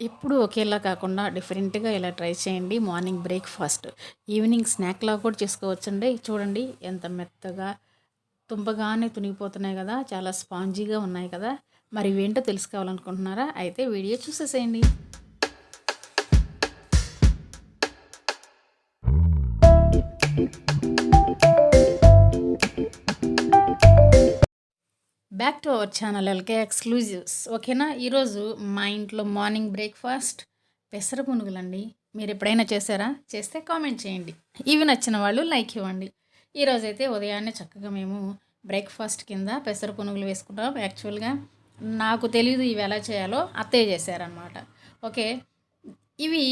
ఎప్పుడు ఒకేలా కాకుండా డిఫరెంట్‌గా ఇలా ట్రై చేయండి. మార్నింగ్ బ్రేక్‌ఫాస్ట్, ఈవినింగ్ స్నాక్‌లా కూడా చేసుకోవచ్చండి. చూడండి ఎంత మెత్తగా, తుంపగానే తునిగిపోతున్నాయి కదా చాలా స్పాంజీగా ఉన్నాయి కదా! మరి ఇవేంటో తెలుసుకోవాలనుకుంటున్నారా? అయితే వీడియో చూసేసేయండి. Back to our channel L K exclusives ఓకేనా ఈరోజు మా ఇంట్లో మార్నింగ్ బ్రేక్ఫాస్ట్ పెసర పునుగులండి. మీరు ఎప్పుడైనా చేశారా? చేస్తే కామెంట్ చేయండి. ఇవి నచ్చిన వాళ్ళు లైక్ ఇవ్వండి. ఈరోజైతే ఉదయాన్నే చక్కగా మేము బ్రేక్ఫాస్ట్ కింద పెసర పునుగులు వేసుకుంటాం. యాక్చువల్గా నాకు తెలియదు ఇవి ఎలా చేయాలో అత్తయ్య చేశారనమాట ఓకే ఇవి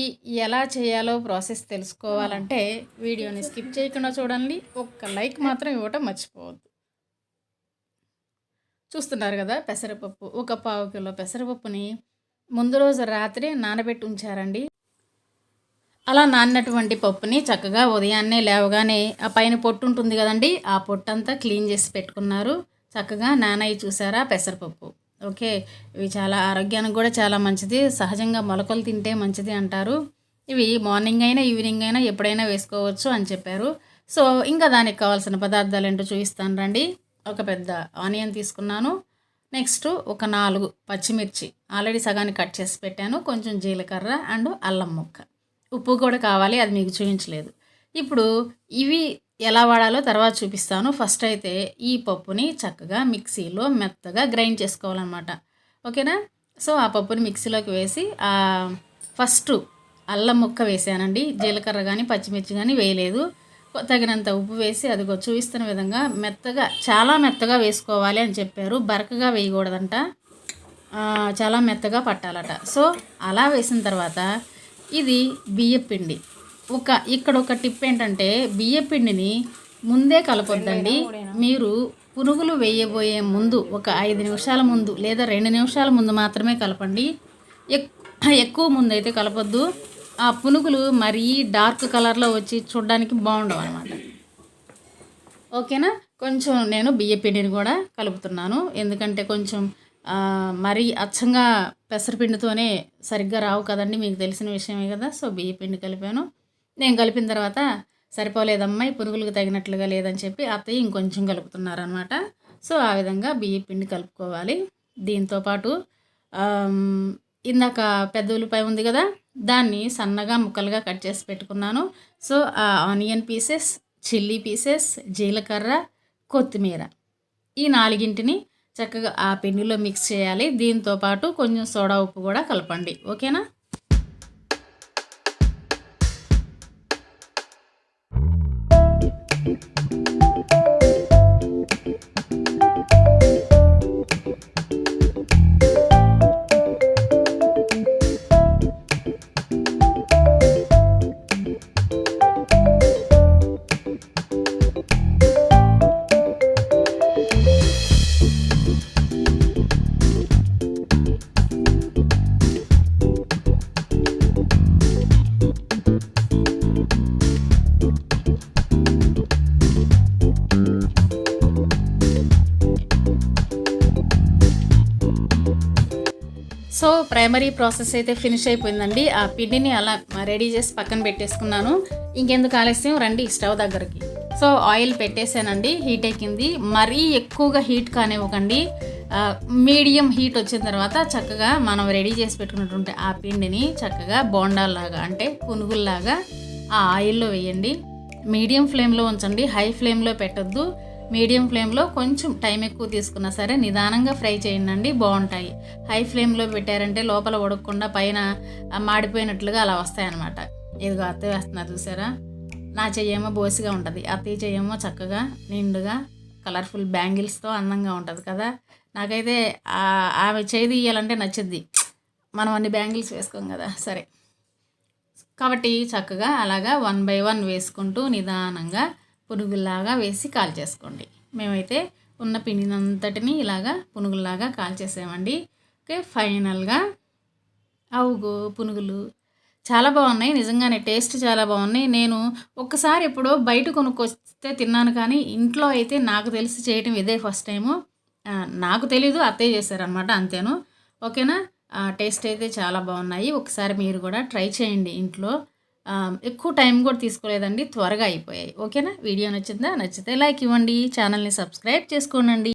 ఎలా చేయాలో ప్రాసెస్ తెలుసుకోవాలంటే వీడియోని స్కిప్ చేయకుండా చూడండి. ఒక్క లైక్ మాత్రం ఇవ్వటం మర్చిపోవద్దు. చూస్తున్నారు కదా పెసరపప్పు. ఒక పావు కిలో పెసరపప్పుని ముందు రోజు రాత్రి నానబెట్టి ఉంచారండి. అలా నాన్నటువంటి పప్పుని చక్కగా ఉదయాన్నే లేవగానే ఆ పైన పొట్టు ఉంటుంది కదండి ఆ పొట్టు అంతా క్లీన్ చేసి పెట్టుకున్నారు. చక్కగా నానయ్య చూసారా పెసరపప్పు. ఓకే ఇవి చాలా ఆరోగ్యానికి కూడా చాలా మంచిది సహజంగా మొలకలు తింటే మంచిది అంటారు. ఇవి మార్నింగ్ అయినా ఈవినింగ్ అయినా ఎప్పుడైనా వేసుకోవచ్చు అని చెప్పారు. సో ఇంకా దానికి కావాల్సిన పదార్థాలు ఏంటో చూపిస్తాను రండి. ఒక పెద్ద ఆనియన్ తీసుకున్నాను. నెక్స్ట్ ఒక నాలుగు పచ్చిమిర్చి. ఆల్రెడీ సగాన్ని కట్ చేసి పెట్టాను. కొంచెం జీలకర్ర అండ్ అల్లం ముక్క. ఉప్పు కూడా కావాలి అది మీకు చూపించలేదు. ఇప్పుడు ఇవి ఎలా వాడాలో తర్వాత చూపిస్తాను. ఫస్ట్ అయితే ఈ పప్పుని చక్కగా మిక్సీలో మెత్తగా గ్రైండ్ చేసుకోవాలన్నమాట. ఓకేనా? సో ఆ పప్పుని మిక్సీలోకి వేసి ఫస్ట్ అల్లం ముక్క వేసానండి. జీలకర్ర కానీ పచ్చిమిర్చి కానీ వేయలేదు. తగినంత ఉప్పు వేసి అదిగో చూపిస్తున్న విధంగా మెత్తగా చాలా మెత్తగా వేసుకోవాలి అని చెప్పారు. బరకగా వేయకూడదంట. చాలా మెత్తగా పట్టాలట. సో అలా వేసిన తర్వాత ఇది బియ్యపిండి. ఒక ఇక్కడ ఒక టిప్ ఏంటంటే బియ్యపిండిని ముందే కలపొద్దండి. మీరు పునుగులు వేయబోయే ముందు ఒక ఐదు నిమిషాల ముందు లేదా రెండు నిమిషాల ముందు మాత్రమే కలపండి. ఎక్కువ ముందు అయితే కలపొద్దు. ఆ పునుగులు మరీ డార్క్ కలర్లో వచ్చి చూడడానికి బాగుండవు అనమాట ఓకేనా? కొంచెం నేను బియ్య పిండిని కూడా కలుపుతున్నాను. ఎందుకంటే కొంచెం మరీ అచ్చంగా పెసరపిండితోనే సరిగ్గా రావు కదండి మీకు తెలిసిన విషయమే కదా. సో బియ్య పిండి కలిపాను. నేను కలిపిన తర్వాత సరిపోలేదమ్మా ఈ పునుగులకు తగినట్లుగా లేదని చెప్పి అత్తయ్య ఇంకొంచెం కలుపుతున్నారనమాట సో ఆ విధంగా బియ్య పిండి కలుపుకోవాలి. దీంతోపాటు ఇందాక పెద్ద ఉల్లిపాయ ఉంది కదా దాన్ని సన్నగా ముక్కలుగా కట్ చేసి పెట్టుకున్నాను. సో ఆ ఆనియన్ పీసెస్ చిల్లీ పీసెస్ జీలకర్ర కొత్తిమీర ఈ నాలుగింటిని చక్కగా ఆ పిండిలో మిక్స్ చేయాలి. దీంతో పాటు కొంచెం సోడా ఉప్పు కూడా కలపండి. ఓకేనా? సో ప్రైమరీ ప్రాసెస్ అయితే ఫినిష్ అయిపోయిందండి. ఆ పిండిని అలా రెడీ చేసి పక్కన పెట్టేసుకున్నాను. ఇంకెందుకు ఆలస్యం? రండి స్టవ్ దగ్గరికి. సో ఆయిల్ పెట్టేసానండి హీట్ ఎక్కింది. మరీ ఎక్కువగా హీట్ కానివ్వకండి. మీడియం హీట్ వచ్చిన తర్వాత చక్కగా మనం రెడీ చేసి పెట్టుకున్నటువంటి ఆ పిండిని చక్కగా బోండాల్లాగా అంటే పునుగుల్లాగా ఆ ఆయిల్లో వేయండి. మీడియం ఫ్లేమ్లో ఉంచండి హై ఫ్లేమ్లో పెట్టద్దు. మీడియం ఫ్లేమ్లో కొంచెం టైం ఎక్కువ తీసుకున్నా సరే నిదానంగా ఫ్రై చేయండి బాగుంటాయి. హై ఫ్లేమ్లో పెట్టారంటే లోపల ఉడకకుండా పైన మాడిపోయినట్లుగా అలా వస్తాయన్నమాట. ఇదిగో అత్తే వేస్తున్నారు చూసారా? నా చెయ్యేమో బోసిగా ఉంటుంది అత్తయ్య చెయ్యేమో చక్కగా నిండుగా కలర్ఫుల్ బ్యాంగిల్స్తో అందంగా ఉంటుంది కదా? నాకైతే ఆమె చేయి తీయాలంటే నచ్చుద్ది. మనం అన్ని బ్యాంగిల్స్ వేసుకోం కదా సరే. కాబట్టి చక్కగా అలాగా వన్ బై వన్ వేసుకుంటూ నిదానంగా పునుగుల్లాగా వేసి కాల్చేసుకోండి మేమైతే ఉన్న పిండినంతటిని ఇలాగా పునుగుల్లాగా కాల్చేసామండి ఓకే ఫైనల్గా అవుగు పునుగులు. చాలా బాగున్నాయి నిజంగానే టేస్ట్ చాలా బాగున్నాయి. నేను ఒక్కసారి ఎప్పుడో బయట కొనుక్కొస్తే తిన్నాను కానీ ఇంట్లో అయితే నాకు తెలిసి చేయటం ఇదే ఫస్ట్ టైము. నాకు తెలీదు అత్తయ్య చేశారనమాట అంతేను. ఓకేనా? టేస్ట్ అయితే చాలా బాగున్నాయి. ఒకసారి మీరు కూడా ట్రై చేయండి ఇంట్లో. ఎక్కువ టైం కూడా తీసుకోలేదండి త్వరగా అయిపోయాయి. ఓకేనా? వీడియో నచ్చిందా? నచ్చితే లైక్ ఇవ్వండి. ఛానల్ని సబ్స్క్రైబ్ చేసుకోనండి.